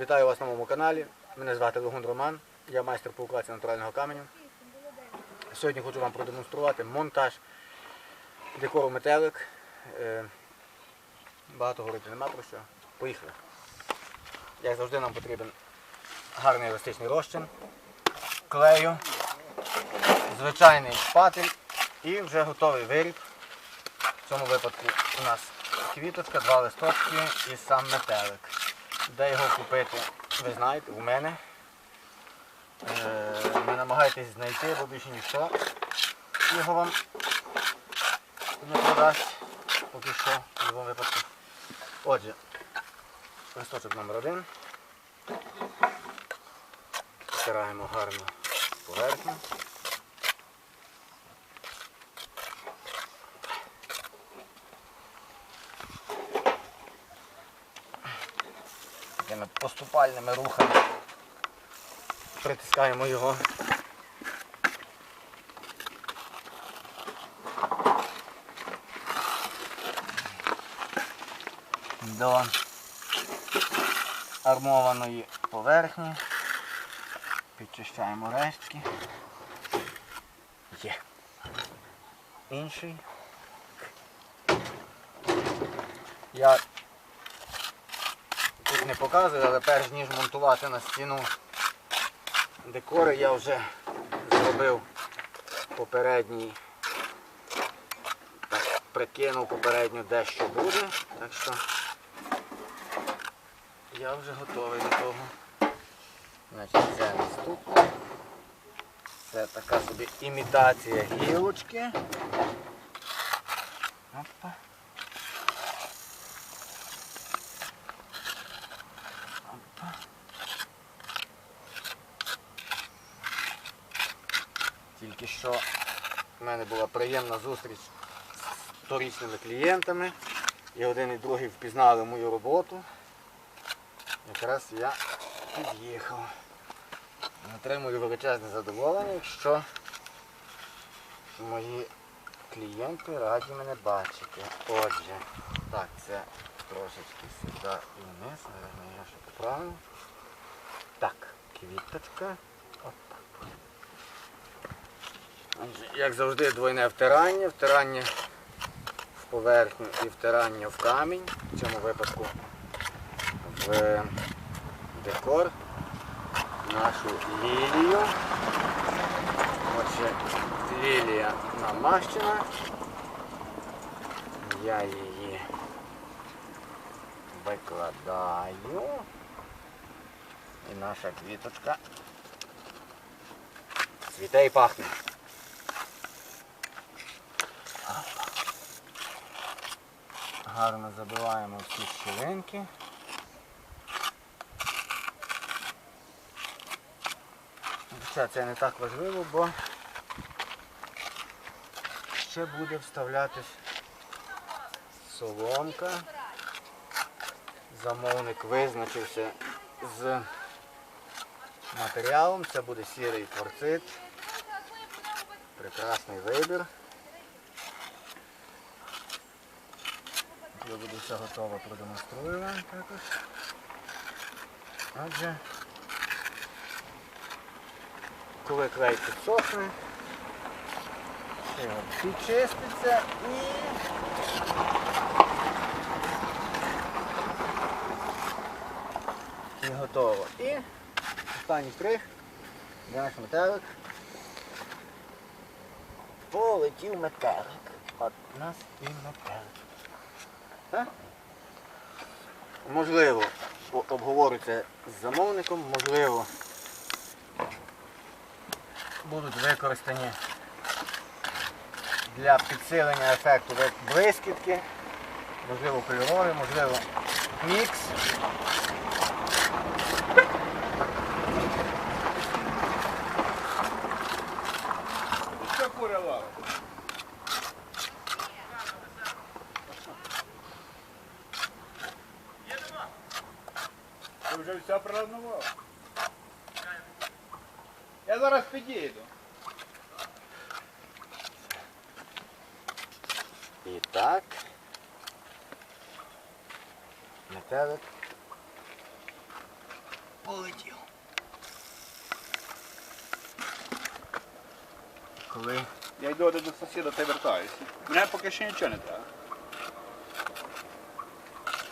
Вітаю вас на моєму каналі. Мене звати Легун Роман, я майстер по укладці натурального каменю. Сьогодні хочу вам продемонструвати монтаж декору метелик. Е, Багато говорити нема про що. Поїхали. Як завжди нам потрібен гарний еластичний розчин, клею, звичайний шпатель і вже готовий виріб. В цьому випадку у нас квіточка, два листочки і сам метелик. Де його купити, ви знаєте, у мене. Не намагайтесь знайти, бо більше ніхто його вам не продасть. Поки що, в будь-якому випадку. Отже, листочок номер один. Стираємо гарно поверхню. Такими поступальними рухами притискаємо його. До армованої поверхні. Підчищаємо рештки. Є. Інший. Я не показую, але перш ніж монтувати на стіну декори, я вже зробив попередній, так, прикинув попередньо де що буде, так що я вже готовий до того. Значить, це наступне. Це така собі імітація гілочки. Опа. Що в мене була приємна зустріч з торічними клієнтами. І один і другий впізнали мою роботу. Якраз я під'їхав. Отримую величезне задоволення, якщо мої клієнти раді мене бачити. Отже, так, це трошечки сюди і вниз, наверное, я ще поправлю. Так, квіточка. Отак. Отже, Як завжди, двойне втирання, втирання в поверхню і втирання в камінь. В цьому випадку в декор нашу лілію. Отже, лілія намащена. Я її викладаю. І наша квіточка цвіте і пахне. Гарно забиваємо всі щілинки. Це не так важливо, бо ще буде вставлятись соломка. Замовник визначився з матеріалом. Це буде сірий кварцит. Прекрасний вибір. Коли буде все готово, продемонструю вам також. Отже, коли клей підсохне, його підчиститься і і готово. І останній штрих, наш метелик. Полетів метелик. От у нас і метелик. Можливо, о- з замовником, можливо, будуть використані для підсилення ефекту блискітки, можливо кольорові, можливо мікс. Ти вже все проладнував? Я зараз підійду. І так. Метелик полетів. Коли Я йду до сусіда та й вертаюся. Мене поки ще нічого не треба.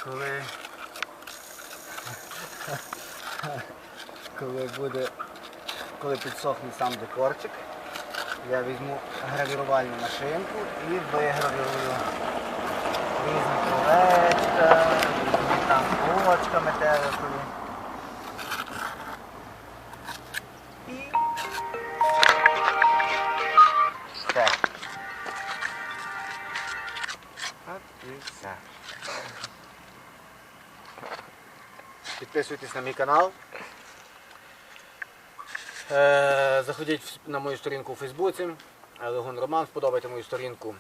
коли, коли буде, коли підсохне сам декорчик, я візьму гравірувальну машинку і вигравірую різні колечка, різні там кулочка метеликові. Підписуйтесь на мій канал. Е, Заходіть на мою сторінку у Фейсбуці. Легон Роман, сподобайте мою сторінку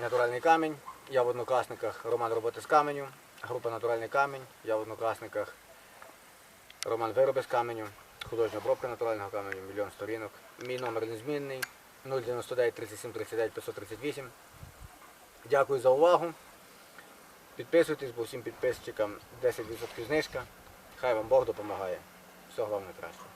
Натуральний камінь. Я в однокласниках Роман роботи з каменю. Група Натуральний камінь. Я в однокласниках Роман Вироби з каменю. Художня обробка натурального каменю, мільйон сторінок. Мій номер незмінний 099 37 39 538. Дякую за увагу. Підписуйтесь, бо всім підписчикам 10% знижка. Хай вам Бог допомагає. Всього вам найкращого.